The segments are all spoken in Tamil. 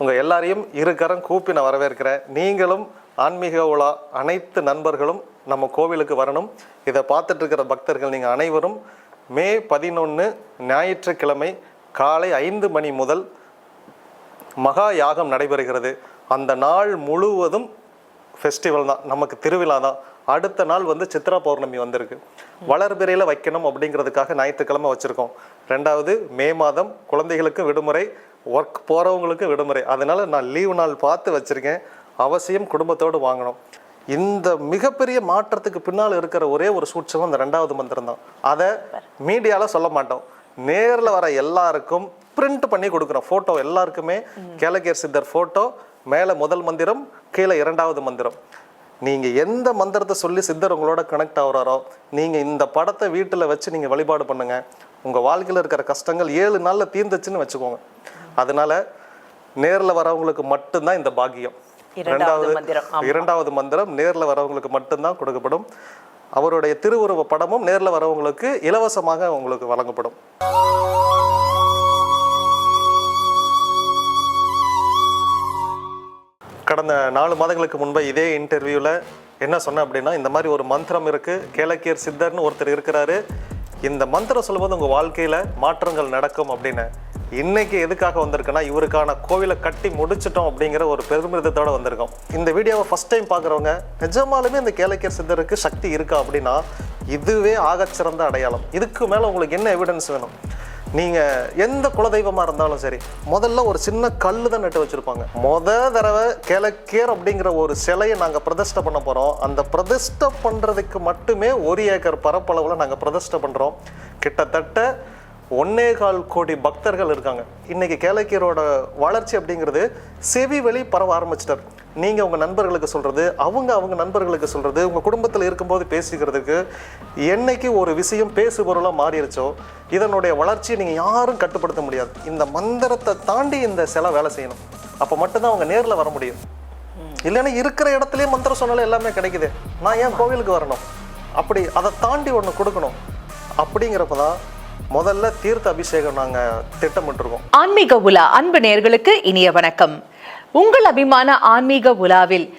உங்கள் எல்லாரையும் இருகரம் கூப்பி நான் வரவேற்கிறேன். நீங்களும் ஆன்மீக உலா அனைத்து நண்பர்களும் நம்ம கோவிலுக்கு வரணும். இதை பார்த்துட்டு இருக்கிற பக்தர்கள் நீங்கள் அனைவரும் மே பதினொன்று ஞாயிற்றுக்கிழமை காலை ஐந்து மணி முதல் மகா யாகம் நடைபெறுகிறது. அந்த நாள் முழுவதும் ஃபெஸ்டிவல் தான். நமக்கு திருவிழா தான். அடுத்த நாள் வந்து சித்ரா பௌர்ணமி வந்திருக்கு. வளர்பிறையில் வைக்கணும் அப்படிங்கிறதுக்காக ஞாயிற்றுக்கிழமை வச்சுருக்கோம். ரெண்டாவது மே மாதம் குழந்தைகளுக்கு விடுமுறை. ஒர்க் போகிறவங்களுக்கும் விடுமுறை. அதனால் நான் லீவு நாள் பார்த்து வச்சுருக்கேன். அவசியம் குடும்பத்தோடு வாங்கணும். இந்த மிகப்பெரிய மாற்றத்துக்கு பின்னால் இருக்கிற ஒரே ஒரு சூட்சம் அந்த ரெண்டாவது மந்திரம் தான். அதை மீடியாவில் சொல்ல மாட்டோம். நேரில் வர எல்லாருக்கும் பிரிண்ட் பண்ணி கொடுக்குறோம். ஃபோட்டோ எல்லாருக்குமே கேலகேர் சித்தர் ஃபோட்டோ மேலே முதல் மந்திரம் கீழே இரண்டாவது மந்திரம். நீங்கள் எந்த மந்திரத்தை சொல்லி சித்தர் உங்களோட கனெக்ட் ஆகுறாரோ நீங்கள் இந்த படத்தை வீட்டில் வச்சு நீங்கள் வழிபாடு பண்ணுங்கள் உங்கள் வாழ்க்கையில் இருக்கிற கஷ்டங்கள் ஏழு நாளில் தீர்ந்துச்சுன்னு வச்சுக்கோங்க. அதனால நேரில் வரவங்களுக்கு மட்டும்தான் இந்த பாக்கியம். இரண்டாவது. இரண்டாவது மந்திரம் நேரில் வரவங்களுக்கு மட்டும்தான் கொடுக்கப்படும். அவருடைய திருவுருவ படமும் நேரில் வரவங்களுக்கு இலவசமாக உங்களுக்கு வழங்கப்படும். கடந்த நாலு மாதங்களுக்கு முன்பு இதே இன்டர்வியூவில் என்ன சொன்னேன் அப்படின்னா இந்த மாதிரி ஒரு மந்திரம் இருக்குது கேளக்கியர் சித்தர்னு ஒருத்தர் இருக்கிறாரு. இந்த மந்திரம் சொல்லும்போது உங்கள் வாழ்க்கையில் மாற்றங்கள் நடக்கும் அப்படின்னு. இன்னைக்கு எதுக்காக வந்திருக்குன்னா இவருக்கான கோவிலை கட்டி முடிச்சிட்டோம் அப்படிங்கிற ஒரு பெருமிதத்தோட வந்திருக்கோம். இந்த வீடியோவை ஃபஸ்ட் டைம் பார்க்குறவங்க நிஜமாலுமே இந்த கேளக்கியர் சித்தருக்கு சக்தி இருக்கா அப்படின்னா இதுவே ஆகச்சிறந்த அடையாளம். இதுக்கு மேலே உங்களுக்கு என்ன எவிடன்ஸ் வேணும்? நீங்கள் எந்த குலதெய்வமாக இருந்தாலும் சரி முதல்ல ஒரு சின்ன கல்லு தான் நட்டு வச்சுருப்பாங்க. முத தடவை கிழக்கேர் அப்படிங்கிற ஒரு சிலையை நாங்கள் பிரதிஷ்டை பண்ண போகிறோம் அந்த பிரதிஷ்டை பண்ணுறதுக்கு மட்டுமே ஒரு ஏக்கர் பரப்பளவில் நாங்கள் பிரதிஷ்டை பண்ணுறோம் கிட்டத்தட்ட ஒன்னே கால் கோடி பக்தர்கள் இருக்காங்க. இன்னைக்கு கேளக்கீரோட வளர்ச்சி அப்படிங்கிறது செவி வெளி பரவ ஆரம்பிச்சிட்டார். நீங்க உங்க நண்பர்களுக்கு சொல்றது அவங்க அவங்க நண்பர்களுக்கு சொல்றது உங்க குடும்பத்தில் இருக்கும்போது பேசிக்கிறதுக்கு என்னைக்கு ஒரு விஷயம் பேசுபொருளாக மாறிடுச்சோ இதனுடைய வளர்ச்சியை நீங்க யாரும் கட்டுப்படுத்த முடியாது. இந்த மந்திரத்தை தாண்டி இந்த சிலை வேலை செய்யணும். அப்போ மட்டும்தான் அவங்க நேரில் வர முடியும். இல்லைன்னா இருக்கிற இடத்துலயே மந்திரம் சொன்னாலும் எல்லாமே கிடைக்குது. நான் ஏன் கோவிலுக்கு வரணும்? அப்படி அதை தாண்டி ஒன்று கொடுக்கணும். அப்படிங்கிறப்ப தான் முதல்ல தீர்த்த அபிஷேகம் நாங்கள் திட்டமிட்டிருக்கோம். ஆன்மீக உலா அன்பு நேயர்களுக்கு இனிய வணக்கம். உங்கள் அபிமான ஆன்மீக உலாவில்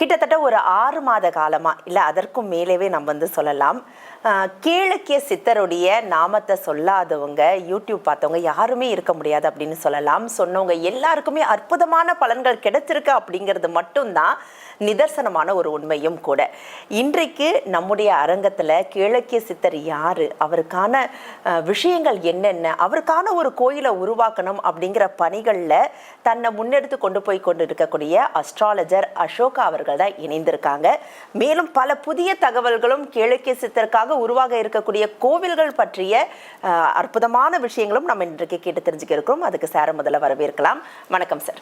கிட்டத்தட்ட ஒரு ஆறு மாத காலமாக இல்லை அதற்கும் மேலேவே நம்ம வந்து சொல்லலாம். கீழக்கிய சித்தருடைய நாமத்தை சொல்லாதவங்க யூடியூப் பார்த்தவங்க யாருமே இருக்க முடியாது அப்படின்னு சொல்லலாம். சொன்னவங்க எல்லாருக்குமே அற்புதமான பலன்கள் கிடைச்சிருக்கு அப்படிங்கிறது மட்டும்தான். நிதர்சனமான ஒரு உண்மையும் கூட. இன்றைக்கு நம்முடைய அரங்கத்தில் கிழக்கிய சித்தர் யார்? அவருக்கான விஷயங்கள் என்னென்ன? அவருக்கான ஒரு கோயிலை உருவாக்கணும் அப்படிங்கிற பணிகளில் தன்னை முன்னெடுத்து கொண்டு போய் கொண்டு இருக்கக்கூடிய அஸ்ட்ராலஜர் அசோகா அவர்கள் தான் இணைந்திருக்காங்க. மேலும் பல புதிய தகவல்களும் கிழக்கிய சித்தருக்காக உருவாக இருக்கக்கூடிய கோவில்கள் பற்றிய அற்புதமான விஷயங்களும் நம்ம இன்றைக்கு கேட்டு தெரிஞ்சுக்க இருக்கிறோம். அதுக்கு சார முதல்ல வரவேற்கலாம். வணக்கம் சார்.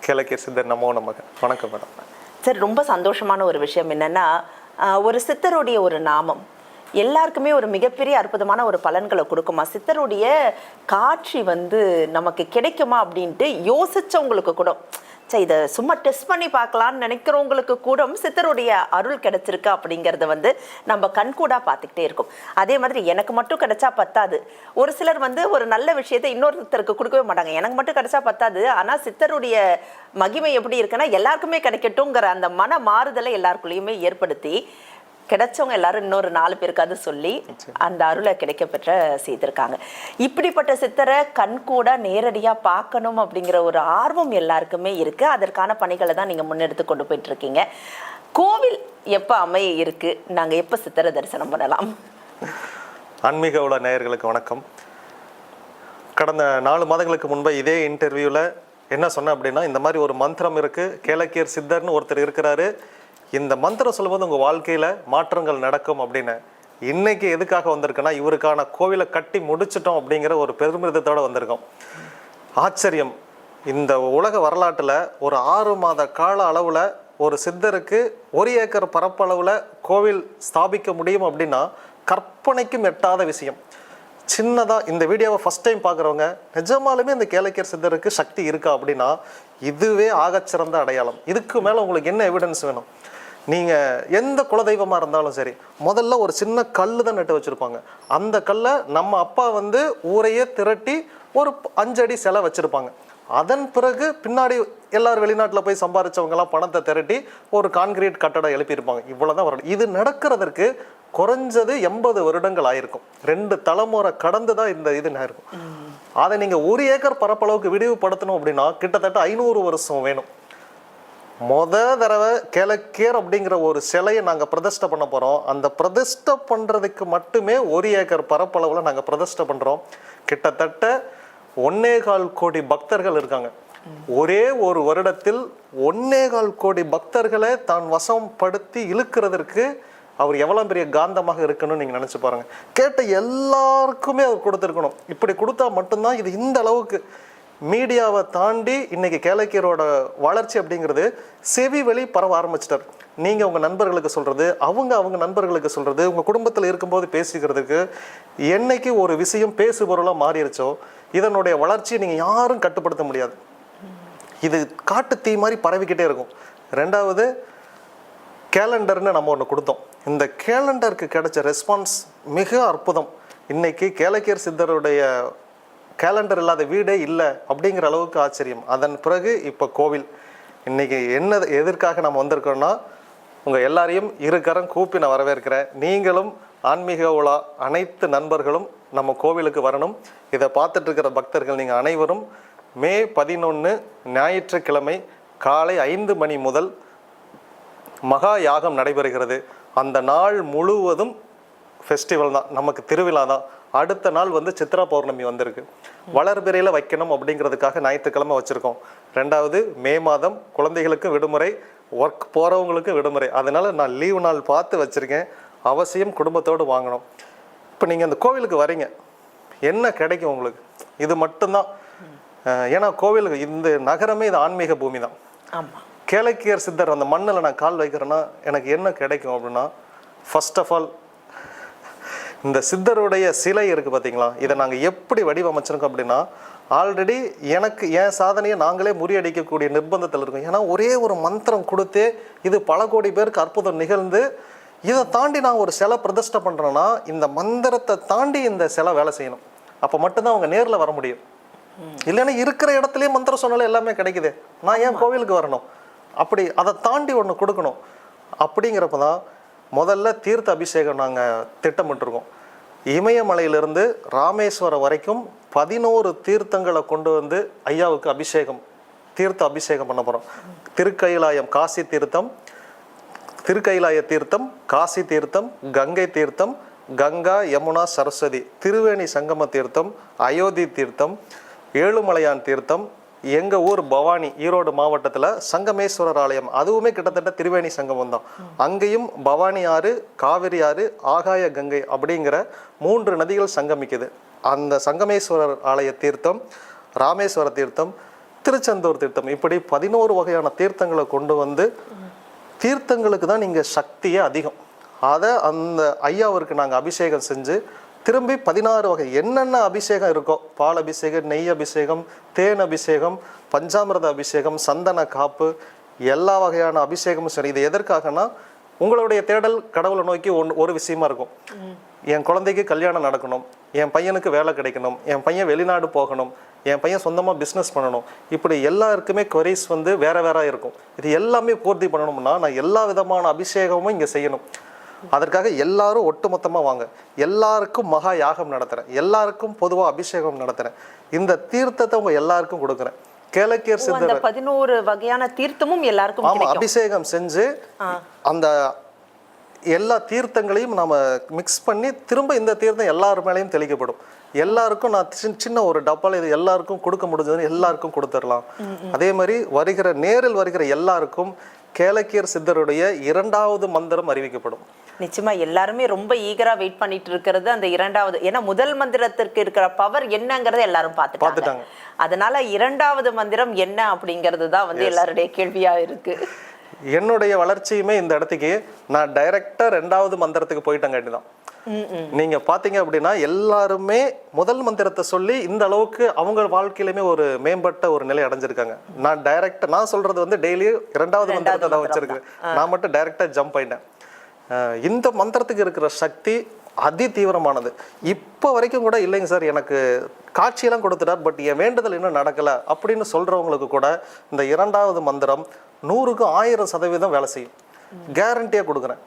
கிழக்கிய சித்தர் நமோ நமக்கு வணக்கம் மேடம். சார் ரொம்ப சந்தோஷமான ஒரு விஷயம் என்னன்னா ஒரு சித்தருடைய ஒரு நாமம். எல்லாருக்குமே ஒரு மிகப்பெரிய அற்புதமான ஒரு பலன்களை கொடுக்குமா? சித்தருடைய காட்சி வந்து நமக்கு கிடைக்குமா அப்படின்ட்டு யோசிச்சவங்களுக்கு கூட. சரி இதை சும்மா டெஸ்ட் பண்ணி பார்க்கலான்னு நினைக்கிறவங்களுக்கு கூட சித்தருடைய அருள் கிடைச்சிருக்கு அப்படிங்கிறத வந்து நம்ம கண்கூடாக பார்த்துக்கிட்டே இருக்கும். அதே மாதிரி எனக்கு மட்டும் கிடைச்சா பத்தாது. ஒரு சிலர் வந்து ஒரு நல்ல விஷயத்தை இன்னொருத்தருக்கு கொடுக்கவே மாட்டாங்க. எனக்கு மட்டும் கிடைச்சா பத்தாது. ஆனால் சித்தருடைய மகிமை எப்படி இருக்குன்னா எல்லாருக்குமே கிடைக்கட்டுங்கிற அந்த மன மாறுதலை எல்லாருக்குள்ளேயுமே ஏற்படுத்தி கிடைச்சவங்க எல்லாரும் இன்னொரு நாலு பேருக்காவது சொல்லி அந்த அருளை கிடைக்க பெற்ற செய்திருக்காங்க. இப்படிப்பட்ட சித்தரை கண்கூட நேரடியா பார்க்கணும் அப்படிங்கிற ஒரு ஆர்வம் எல்லாருக்குமே இருக்கு. அதற்கான பணிகளை தான் நீங்க முன்னெடுத்து கொண்டு போயிட்டு இருக்கீங்க கோவில் எப்ப அமைய இருக்கு? நாங்க எப்ப சித்தரை தரிசனம் பண்ணலாம்? ஆன்மீக உள்ள நேயர்களுக்கு வணக்கம். கடந்த நாலு மாதங்களுக்கு முன்பு இதே இன்டர்வியூவில் என்ன சொன்னேன் அப்படின்னா இந்த மாதிரி ஒரு மந்திரம் இருக்குது கேளக்கியர் சித்தர்னு ஒருத்தர் இருக்கிறாரு. இந்த மந்திரம் சொல்லும்போது உங்கள் வாழ்க்கையில் மாற்றங்கள் நடக்கும் அப்படின்னு. இன்னைக்கு எதுக்காக வந்திருக்குன்னா இவருக்கான கோவிலை கட்டி முடிச்சிட்டோம் அப்படிங்கிற ஒரு பெருமிதத்தோட வந்திருக்கோம். ஆச்சரியம். இந்த உலக வரலாற்றில் ஒரு ஆறு மாத கால அளவில் ஒரு சித்தருக்கு ஒரு ஏக்கர் பரப்பளவில் கோவில் ஸ்தாபிக்க முடியும் அப்படின்னா கற்பனைக்கும் எட்டாத விஷயம். சின்னதாக இந்த வீடியோவை ஃபஸ்ட் டைம் பார்க்குறவங்க நிஜமாலுமே இந்த கேளக்கியர் சித்தருக்கு சக்தி இருக்கா அப்படின்னா இதுவே ஆகச்சிறந்த அடையாளம். இதுக்கு மேலே உங்களுக்கு என்ன எவிடன்ஸ் வேணும்? நீங்கள் எந்த குலதெய்வமாக இருந்தாலும் சரி முதல்ல ஒரு சின்ன கல் தான் நட்டு வச்சுருப்பாங்க. அந்த கல்லை நம்ம அப்பா வந்து ஊரையே திரட்டி ஒரு அஞ்சடி சிலை வச்சுருப்பாங்க. அதன் பிறகு பின்னாடி எல்லாரும் வெளிநாட்டில் போய் சம்பாரிச்சவங்கலாம் பணத்தை திரட்டி ஒரு கான்கிரீட் கட்டடம் எழுப்பியிருப்பாங்க. இவ்வளோதான் வரணும் இது நடக்கிறதற்கு குறைஞ்சது எண்பது வருடங்கள் ஆயிருக்கும். ரெண்டு தலைமுறை கடந்து தான் இந்த இது ஆயிருக்கும் அதை நீங்கள் ஒரு ஏக்கர் பரப்பளவுக்கு விரிவுபடுத்தணும் அப்படின்னா கிட்டத்தட்ட ஐநூறு வருஷம் வேணும். முத தடவை கிழக்கேர் அப்படிங்கிற ஒரு சிலையை நாங்கள் பிரதிஷ்டை பண்ண போகிறோம் அந்த பிரதிஷ்டை பண்ணுறதுக்கு மட்டுமே ஒரு ஏக்கர் பரப்பளவில் நாங்கள் பிரதிஷ்டை பண்ணுறோம் கிட்டத்தட்ட ஒன்னே கால் கோடி பக்தர்கள் இருக்காங்க. ஒரே ஒரு வருடத்தில் ஒன்னே கால் கோடி பக்தர்களை தான் வசப்படுத்தி இழுக்கிறதற்கு அவர் எவ்வளோ பெரிய காந்தமாக இருக்கணும்னு நீங்கள் நினச்சி பாருங்கள் கேட்ட எல்லாருக்குமே அவர் கொடுத்துருக்கணும். இப்படி கொடுத்தா மட்டும்தான் இது இந்த அளவுக்கு மீடியாவை தாண்டி இன்னைக்கு கேளக்கியரோட வளர்ச்சி அப்படிங்கிறது செவி வெளி பரவ ஆரம்பிச்சிட்டார். நீங்கள் உங்கள் நண்பர்களுக்கு சொல்கிறது அவங்க அவங்க நண்பர்களுக்கு சொல்கிறது உங்கள் குடும்பத்தில் இருக்கும்போது பேசிக்கிறதுக்கு என்னைக்கு ஒரு விஷயம் பேசுபொருளாக மாறிடுச்சோ இதனுடைய வளர்ச்சியை நீங்கள் யாரும் கட்டுப்படுத்த முடியாது. இது காட்டு தீ மாதிரி பரவிக்கிட்டே இருக்கும். ரெண்டாவது கேலண்டர்னு நம்ம ஒன்று கொடுத்தோம். இந்த கேலண்டருக்கு கிடைச்ச ரெஸ்பான்ஸ் மிக அற்புதம். இன்னைக்கு கேளக்கியர் சித்தருடைய கேலண்டர் இல்லாத வீடே இல்லை அப்படிங்கிற அளவுக்கு ஆச்சரியம். அதன் பிறகு இப்போ கோவில். இன்றைக்கி என்ன எதற்காக நம்ம வந்திருக்கோம்னா உங்கள் எல்லாரையும் இரு கூப்பி நான் வரவேற்கிறேன். நீங்களும் ஆன்மீக உலா அனைத்து நண்பர்களும் நம்ம கோவிலுக்கு வரணும். இதை பார்த்துட்ருக்கிற பக்தர்கள் நீங்கள் அனைவரும் மே பதினொன்று ஞாயிற்றுக்கிழமை காலை ஐந்து மணி முதல் மகா யாகம் நடைபெறுகிறது. அந்த நாள் முழுவதும் ஃபெஸ்டிவல் தான். நமக்கு திருவிழா தான். அடுத்த நாள் வந்து சித்ரா பௌர்ணமி வந்திருக்கு. வளர்பிறையில் வைக்கணும் அப்படிங்கிறதுக்காக ஞாயிற்றுக்கிழமை வச்சுருக்கோம். ரெண்டாவது மே மாதம் குழந்தைகளுக்கும் விடுமுறை ஒர்க் போகிறவங்களுக்கும் விடுமுறை. அதனால நான் லீவு நாள் பார்த்து வச்சுருக்கேன். அவசியம் குடும்பத்தோடு வாங்கணும். இப்போ நீங்கள் அந்த கோவிலுக்கு வரீங்க. என்ன கிடைக்கும் உங்களுக்கு? இது மட்டும்தான். ஏன்னா கோவிலுக்கு இந்த நகரமே இது ஆன்மீக பூமி தான். கேளக்கியர் சித்தர் அந்த மண்ணில் நான் கால் வைக்கிறேன்னா எனக்கு என்ன கிடைக்கும் அப்படின்னா ஃபர்ஸ்ட் ஆஃப் ஆல் இந்த சித்தருடைய சிலை இருக்குது பார்த்தீங்களா இதை நாங்கள் எப்படி வடிவமைச்சிருக்கோம் அப்படின்னா ஆல்ரெடி எனக்கு என் சாதனையை நாங்களே முறியடிக்கக்கூடிய நிர்பந்தத்தில் இருக்கோம். ஏன்னா ஒரே ஒரு மந்திரம் கொடுத்து இது பல கோடி பேருக்கு அற்புதம் நிகழ்ந்து இதை தாண்டி நான் ஒரு சிலை பிரதிஷ்டை பண்ணுறேன்னா இந்த மந்திரத்தை தாண்டி இந்த சிலை வேலை செய்யணும். அப்போ மட்டும்தான் அவங்க நேரில் வர முடியும். இல்லைன்னா இருக்கிற இடத்துலயே மந்திரம் சொன்னாலே எல்லாமே கிடைக்குது. நான் ஏன் கோவிலுக்கு வரணும்? அப்படி அதை தாண்டி ஒன்று கொடுக்கணும். அப்படிங்கிறப்ப தான் முதல்ல தீர்த்த அபிஷேகம் நாங்கள் திட்டமிட்டிருக்கோம். இமயமலையிலிருந்து ராமேஸ்வரம் வரைக்கும் பதினோரு தீர்த்தங்களை கொண்டு வந்து ஐயாவுக்கு அபிஷேகம் தீர்த்த அபிஷேகம் பண்ண போகிறோம் திருக்கைலாயம் காசி தீர்த்தம் திருக்கைலாய தீர்த்தம் காசி தீர்த்தம் கங்கை தீர்த்தம் கங்கா யமுனா சரஸ்வதி திருவேணி சங்கம தீர்த்தம் அயோத்தி தீர்த்தம் ஏழுமலையான் தீர்த்தம் எங்கள் ஊர் பவானி ஈரோடு மாவட்டத்தில் சங்கமேஸ்வரர் ஆலயம் அதுவுமே கிட்டத்தட்ட திருவேணி சங்கமம் தான். அங்கேயும் பவானி ஆறு காவிரி ஆறு ஆகாய கங்கை அப்படிங்கிற மூன்று நதிகள் சங்கமிக்குது. அந்த சங்கமேஸ்வரர் ஆலய தீர்த்தம் ராமேஸ்வர தீர்த்தம் திருச்செந்தூர் தீர்த்தம் இப்படி பதினோரு வகையான தீர்த்தங்களை கொண்டு வந்து தீர்த்தங்களுக்கு தான் நீங்கள் சக்தியே அதிகம். அதை அந்த ஐயாவிற்கு நாங்கள் அபிஷேகம் செஞ்சு திரும்பி பதினாறு வகை. என்னென்ன அபிஷேகம் இருக்கோ பால் அபிஷேகம் நெய் அபிஷேகம் தேன் அபிஷேகம் பஞ்சாமிரத அபிஷேகம் சந்தன காப்பு எல்லா வகையான அபிஷேகமும் சரி இது எதற்காகனா உங்களுடைய தேடல் கடவுளை நோக்கி ஒன் ஒரு விஷயமா இருக்கும். என் குழந்தைக்கு கல்யாணம் நடக்கணும் என் பையனுக்கு வேலை கிடைக்கணும் என் பையன் வெளிநாடு போகணும் என் பையன் சொந்தமாக பிஸ்னஸ் பண்ணணும். இப்படி எல்லாருக்குமே கொரிஸ் வந்து வேற வேற இருக்கும். இது எல்லாமே பூர்த்தி பண்ணணும்னா நான் எல்லா விதமான அபிஷேகமும் இங்கே செய்யணும். அதற்காக எல்லாரும் ஒட்டுமொத்தமாக வாங்க. எல்லாருக்கும் மகா யாகம் நடத்துகிறேன் எல்லாருக்கும் பொதுவாக அபிஷேகம் நடத்துகிறேன் இந்த தீர்த்தத்தை உங்க எல்லாருக்கும் கொடுக்குறேன். கேளக்கியர் சித்தர் பதினோரு வகையான தீர்த்தமும் எல்லாருக்கும் ஆமா கிடைக்கும். அபிஷேகம் செஞ்சு அந்த எல்லா தீர்த்தங்களையும் நாம மிக்ஸ் பண்ணி திரும்ப இந்த தீர்த்தம் எல்லார் மேலேயும் தெளிக்கப்படும். எல்லாருக்கும் நான் சின்ன சின்ன ஒரு டப்பால இது எல்லாருக்கும் கொடுக்க முடிஞ்சதுன்னு எல்லாருக்கும் கொடுத்துடலாம். அதே மாதிரி வருகிற நேரில் வருகிற எல்லாருக்கும் கேளக்கியர் சித்தருடைய இரண்டாவது மந்திரம் அறிவிக்கப்படும். நிச்சயமா எல்லாருமே ரொம்ப ஈகரா வெயிட் பண்ணிட்டு இருக்கிறது அந்த இரண்டாவது. ஏன்னா முதல் மந்திரத்திற்கு இருக்கிற பவர் என்னங்கறத எல்லாரும் பார்த்துட்டாங்க. அதனால இரண்டாவது மந்திரம் என்ன அப்படிங்கிறது தான் வந்து எல்லாருடைய கேள்வியா இருக்கு. என்னுடைய வளர்ச்சியுமே இந்த இடத்துக்கு நான் டைரக்டா ரெண்டாவது மந்திரத்துக்கு போயிட்டங்காட்டி தான் நீங்க பாத்தீங்க அப்படின்னா எல்லாருமே முதல் மந்திரத்தை சொல்லி இந்த அளவுக்கு அவங்க வாழ்க்கையிலுமே ஒரு மேம்பட்ட ஒரு நிலை அடைஞ்சிருக்காங்க. நான் டைரக்டா நான் சொல்றது வந்து டெய்லி இரண்டாவது மந்திரத்தை தான் வச்சிருக்கேன். நான் மட்டும் டைரக்டா ஜம்ப் ஆயிட்டேன். இந்த மந்திரத்துக்கு இருக்கிற சக்தி அதி தீவிரமானது. இப்போ வரைக்கும் கூட இல்லைங்க சார் எனக்கு காட்சியெல்லாம் கொடுத்துட்டார் பட் என் வேண்டுதல் இன்னும் நடக்கல அப்படின்னு சொல்றவங்களுக்கு கூட இந்த இரண்டாவது மந்திரம் நூறுக்கு ஆயிரம் சதவீதம் வேலை செய்யும். கேரண்டியாக கொடுக்குறேன்.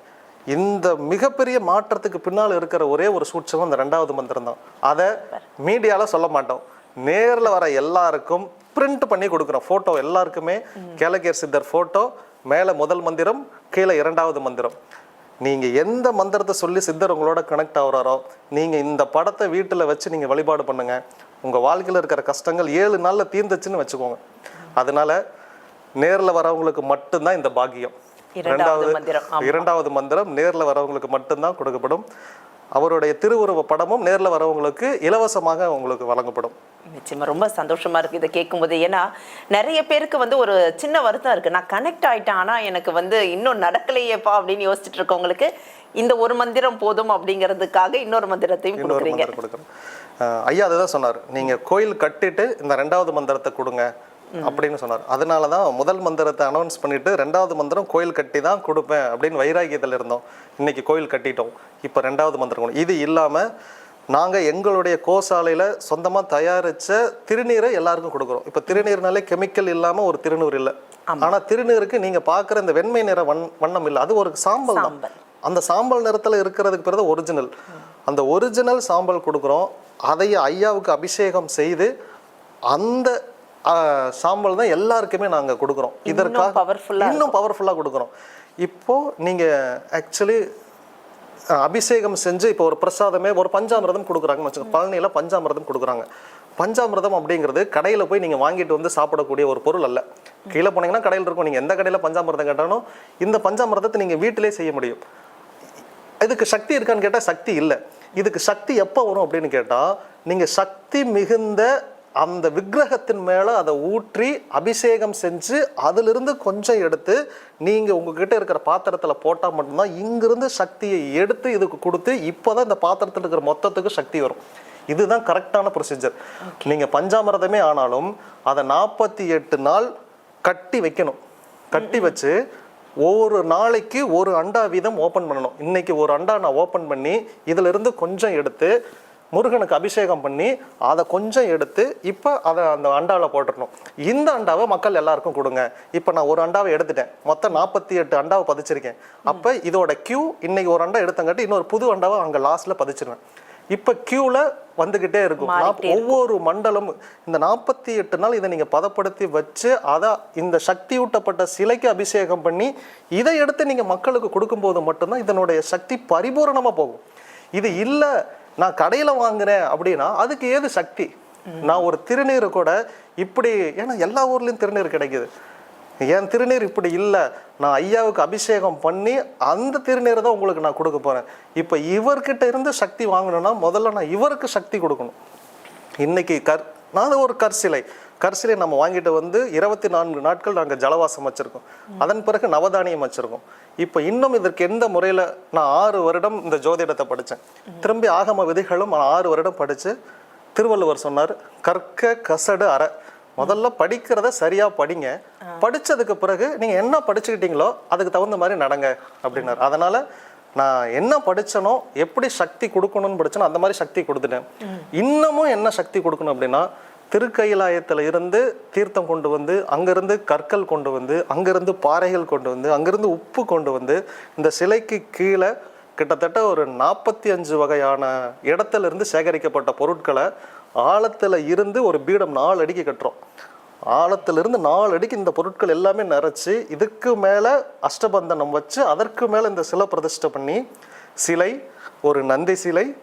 இந்த மிகப்பெரிய மாற்றத்துக்கு பின்னால் இருக்கிற ஒரே ஒரு சூட்சம் இந்த ரெண்டாவது மந்திரம் தான். அதை மீடியால சொல்ல மாட்டோம். நேர்ல வர எல்லாருக்கும் பிரிண்ட் பண்ணி கொடுக்குறோம். ஃபோட்டோ எல்லாருக்குமே கேலகேர் சித்தர் ஃபோட்டோ மேலே முதல் மந்திரம் கீழே இரண்டாவது மந்திரம். நீங்க எந்த மந்திரத்தை சொல்லி சித்தர் உங்களோட கனெக்ட் ஆகுறாரோ நீங்க இந்த படத்தை வீட்டுல வச்சு நீங்க வழிபாடு பண்ணுங்க. உங்க வாழ்க்கையில இருக்கிற கஷ்டங்கள் ஏழு நாள்ல தீர்ந்துச்சுன்னு வச்சுக்கோங்க. அதனால நேர்ல வரவங்களுக்கு மட்டும்தான் இந்த பாக்கியம். இரண்டாவது. இரண்டாவது மந்திரம் நேர்ல வரவங்களுக்கு மட்டும்தான் கொடுக்கப்படும். அவருடைய திருவுருவ படமும் நேர்ல வரவங்களுக்கு இலவசமாக உங்களுக்கு வழங்கப்படும். நிச்சயமா ரொம்ப சந்தோஷமா இருக்கு இதை கேட்கும்போது. ஏன்னா நிறைய பேருக்கு வந்து ஒரு சின்ன வருத்தம் இருக்கு. நான் கனெக்ட் ஆயிட்டேன் ஆனா எனக்கு வந்து இன்னும் நடக்கலையேப்பா அப்படின்னு யோசிச்சுட்டு இருக்கவங்களுக்கு இந்த ஒரு மந்திரம் போதும் அப்படிங்கிறதுக்காக இன்னொரு மந்திரத்தையும் கொடுக்குறீங்க. ஐயா அதுதான் சொன்னார். நீங்க கோயில் கட்டிட்டு இந்த ரெண்டாவது மந்திரத்தை கொடுங்க அப்படின்னு சொன்னார். அதனால தான் முதல் மந்திரத்தை அனௌன்ஸ் பண்ணிட்டு ரெண்டாவது மந்திரம் கோயில் கட்டி தான் கொடுப்பேன் அப்படின்னு வைராகியத்தில் இருந்தோம். இன்னைக்கு கோயில் கட்டிட்டோம். இப்போ ரெண்டாவது மந்திரம் கொடு- இது இல்லாம நாங்க எங்களுடைய கோசாலையில சொந்தமா தயாரிச்ச திருநீரை எல்லாருக்கும் கொடுக்குறோம். இப்போ திருநீர்னாலே கெமிக்கல் இல்லாம ஒரு திருநீர் இல்லை. ஆனா திருநீருக்கு நீங்க பார்க்குற இந்த வெண்மை நிற வண் வண்ணம் இல்லை. அது ஒரு சாம்பல் தான். அந்த சாம்பல் நிறத்துல இருக்கிறதுக்கு தான் ஒரிஜினல் அந்த ஒரிஜினல் சாம்பல் கொடுக்குறோம். அதை ஐயாவுக்கு அபிஷேகம் செய்து அந்த சாம்பல் தான் எல்லாருக்குமே நாங்க கொடுக்குறோம். இதற்காக இன்னும் பவர்ஃபுல்லா கொடுக்குறோம். இப்போது நீங்கள் ஆக்சுவலி அபிஷேகம் செஞ்சு இப்போ ஒரு பிரசாதமே ஒரு பஞ்சாமிர்தம் கொடுக்குறாங்கன்னு வச்சுக்கோங்க. பழனியில் பஞ்சாமிர்தம் கொடுக்குறாங்க. பஞ்சாமிர்தம் அப்படிங்கிறது கடையில் போய் நீங்கள் வாங்கிட்டு வந்து சாப்பிடக்கூடிய ஒரு பொருள் அல்ல. கீழே போனீங்கன்னா கடையில் இருக்கும். நீங்கள் எந்த கடையில் பஞ்சாமிர்தம் கேட்டாலும் இந்த பஞ்சாமிர்தத்தை நீங்கள் வீட்டிலே செய்ய முடியும். இதுக்கு சக்தி இருக்கான்னு கேட்டால் சக்தி இல்லை. இதுக்கு சக்தி எப்போ வரும் அப்படின்னு கேட்டால் நீங்கள் சக்தி மிகுந்த அந்த விக்கிரகத்தின் மேலே அதை ஊற்றி அபிஷேகம் செஞ்சு அதிலிருந்து கொஞ்சம் எடுத்து நீங்கள் உங்ககிட்ட இருக்கிற பாத்திரத்தில் போட்டால் மட்டும்தான் இங்கிருந்து சக்தியை எடுத்து இதுக்கு கொடுத்து இப்போ தான் இந்த பாத்திரத்தில் இருக்கிற மொத்தத்துக்கு சக்தி வரும். இதுதான் கரெக்டான ப்ரொசீஜர் நீங்கள் பஞ்சாமிரதமே ஆனாலும் அதை நாற்பத்தி எட்டு நாள் கட்டி வைக்கணும். கட்டி வச்சு ஒவ்வொரு நாளைக்கு ஒரு அண்டா வீதம் ஓப்பன் பண்ணணும். இன்னைக்கு ஒரு அண்டா நான் ஓப்பன் பண்ணி இதிலிருந்து கொஞ்சம் எடுத்து முருகனுக்கு அபிஷேகம் பண்ணி அதை கொஞ்சம் எடுத்து இப்போ அதை அந்த அண்டாவில் போட்டுடணும் இந்த அண்டாவை மக்கள் எல்லாருக்கும் கொடுங்க. இப்போ நான் ஒரு அண்டாவை எடுத்துட்டேன். மொத்தம் நாற்பத்தி எட்டு அண்டாவை பதிச்சிருக்கேன். அப்போ இதோட கியூ இன்னைக்கு ஒரு அண்டா எடுத்தங்காட்டி இன்னொரு புது அண்டாவை அங்கே லாஸ்ட்ல பதிச்சிருவேன். இப்போ கியூல வந்துகிட்டே இருக்கும். ஒவ்வொரு மண்டலம் இந்த நாற்பத்தி எட்டு நாள் இதை நீங்க பதப்படுத்தி வச்சு அதை இந்த சக்தியூட்டப்பட்ட சிலைக்கு அபிஷேகம் பண்ணி இதை எடுத்து நீங்க மக்களுக்கு கொடுக்கும்போது மட்டும்தான் இதனுடைய சக்தி பரிபூரணமா போகும். இது இல்ல நான் கடையில் வாங்குறேன் அப்படின்னா அதுக்கு ஏது சக்தி? நான் ஒரு திருநீர் கூட இப்படி ஏன்னா எல்லா ஊர்லேயும் திருநீர் கிடைக்குது. என் திருநீர் இப்படி இல்லை? நான் ஐயாவுக்கு அபிஷேகம் பண்ணி அந்த திருநீரை தான் உங்களுக்கு நான் கொடுக்க போகிறேன் இப்போ இவர்கிட்ட இருந்து சக்தி வாங்கணும்னா முதல்ல நான் இவருக்கு சக்தி கொடுக்கணும். இன்னைக்கு கர் நான் ஒரு கற்சிலை. கற்சிலை நம்ம வாங்கிட்டு வந்து இருபத்தி நான்கு நாட்கள் நாங்கள் ஜலவாசம் வச்சிருக்கோம். அதன் பிறகு நவதானியம் வச்சிருக்கோம். இப்போ இன்னும் இதற்கு எந்த முறையில் நான் ஆறு வருடம் இந்த ஜோதிடத்தை படித்தேன் திரும்பி ஆகம விதிகளும் நான் ஆறு வருடம் படித்து திருவள்ளுவர் சொன்னார் கற்க கசடு அற. முதல்ல படிக்கிறத சரியா படிங்க. படிச்சதுக்கு பிறகு நீங்க என்ன படிச்சுக்கிட்டீங்களோ அதுக்கு தகுந்த மாதிரி நடங்க அப்படின்னாரு. அதனால நான் என்ன படிச்சனோ எப்படி சக்தி கொடுக்கணும்னு படிச்சனோ அந்த மாதிரி சக்தி கொடுத்துட்டேன். இன்னமும் என்ன சக்தி கொடுக்கணும் அப்படின்னா திருக்கைலாயத்துல இருந்து தீர்த்தம் கொண்டு வந்து அங்கேருந்து கற்கள் கொண்டு வந்து அங்கேருந்து பாறைகள் கொண்டு வந்து அங்கேருந்து உப்பு கொண்டு வந்து இந்த சிலைக்கு கீழே கிட்டத்தட்ட ஒரு நாற்பத்தி அஞ்சு வகையான இடத்துல இருந்து சேகரிக்கப்பட்ட பொருட்களை ஆழத்தில் இருந்து ஒரு பீடம் நாலு அடிக்கு கட்டுறோம். ஆழத்திலிருந்து நாலு அடிக்கு இந்த பொருட்கள் எல்லாமே நிறச்சி இதுக்கு மேலே அஷ்டபந்தனம் வச்சு அதற்கு மேலே இந்த சிலை பிரதிஷ்டை பண்ணி சிலை ஒரு நந்தி சிலை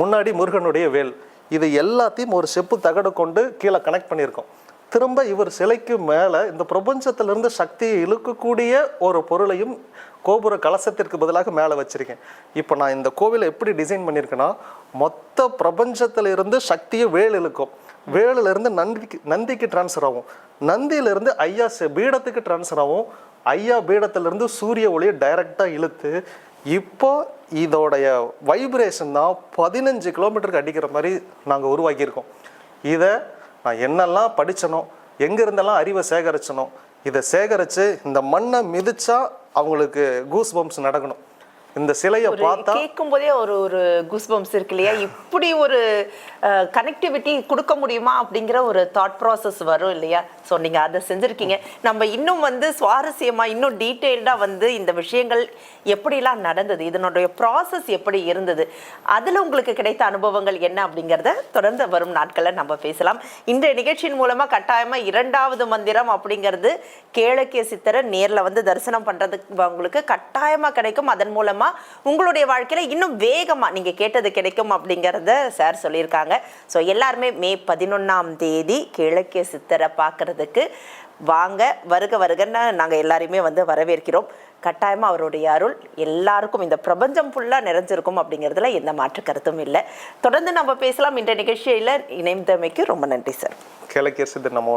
முன்னாடி முருகனுடைய வேல். இது எல்லாத்தையும் ஒரு செப்பு தகடு கொண்டு கீழே கனெக்ட் பண்ணியிருக்கோம். திரும்ப இவர் சிலைக்கு மேலே இந்த பிரபஞ்சத்திலிருந்து சக்தியை இழுக்கக்கூடிய ஒரு பொருளையும் கோபுர கலசத்திற்கு பதிலாக மேலே வச்சுருக்கேன். இப்போ நான் இந்த கோவிலை எப்படி டிசைன் பண்ணியிருக்கேன்னா மொத்த பிரபஞ்சத்திலிருந்து சக்தியை வேல் இழுக்கும். வேலிலிருந்து நந்திக்கு நந்திக்கு டிரான்ஸ்ஃபர் ஆகும். நந்தியிலிருந்து ஐயா செ- பீடத்துக்கு டிரான்ஸ்ஃபர் ஆகும். ஐயா பீடத்திலிருந்து சூரிய ஒளியை டைரெக்டாக இழுத்து இப்போ இதோடைய வைப்ரேஷன் தான் பதினஞ்சு கிலோமீட்டருக்கு அடிக்கிற மாதிரி நாங்கள் உருவாக்கியிருக்கோம். இதை நான் என்னெல்லாம் படித்தனோ எங்கேருந்தெல்லாம் அறிவை சேகரிச்சனோ இதை சேகரித்து இந்த மண்ணை மிதிச்சா அவங்களுக்கு கூஸ் பம்ப்ஸ் நடக்கணும். இந்த சிலையை பார்த்தா கேட்கும் போதே ஒரு ஒரு குஸ்பம்ஸ் இருக்கு இல்லையா? இப்படி ஒரு கனெக்டிவிட்டி கொடுக்க முடியுமா அப்படிங்கிற ஒரு தாட் ப்ராசஸ் வரும் இல்லையா? ஸோ நீங்க அதை செஞ்சிருக்கீங்க. நம்ம இன்னும் வந்து சுவாரஸ்யமா இன்னும் டீட்டெயில்டா வந்து இந்த விஷயங்கள் எப்படிலாம் நடந்தது இதனுடைய ப்ராசஸ் எப்படி இருந்தது அதுல உங்களுக்கு கிடைத்த அனுபவங்கள் என்ன அப்படிங்கிறத தொடர்ந்து வரும் நாட்களில் நம்ம பேசலாம். இந்த நிகழ்ச்சியின் மூலமா கட்டாயமா இரண்டாவது மந்திரம் அப்படிங்கிறது கேளக்கிய சித்தரை நேர்ல வந்து தரிசனம் பண்றதுக்கு உங்களுக்கு கட்டாயமா கிடைக்கும். அதன் மூலமா உங்களுடைய வாழ்க்கையில இன்னும் வேகமா நீங்க கேட்டது கிடைக்கும் அப்படிங்கறத சார் சொல்லியிருக்காங்க. ஸோ எல்லாருமே மே பதினொன்னாம் தேதி கிழக்கிய சித்தரை பார்க்கறதுக்கு வாங்க வருக வருகன்னு நாங்கள் எல்லாரையுமே வந்து வரவேற்கிறோம். கட்டாயமாக அவருடைய அருள் எல்லாருக்கும் இந்த பிரபஞ்சம் ஃபுல்லாக நிறைஞ்சிருக்கும் அப்படிங்கிறதுல எந்த மாற்று கருத்தும் இல்லை. தொடர்ந்து நம்ம பேசலாம். இந்த நிகழ்ச்சியில் இணைந்தமைக்கு ரொம்ப நன்றி சார். கிழக்கிய சித்தர் நமோ.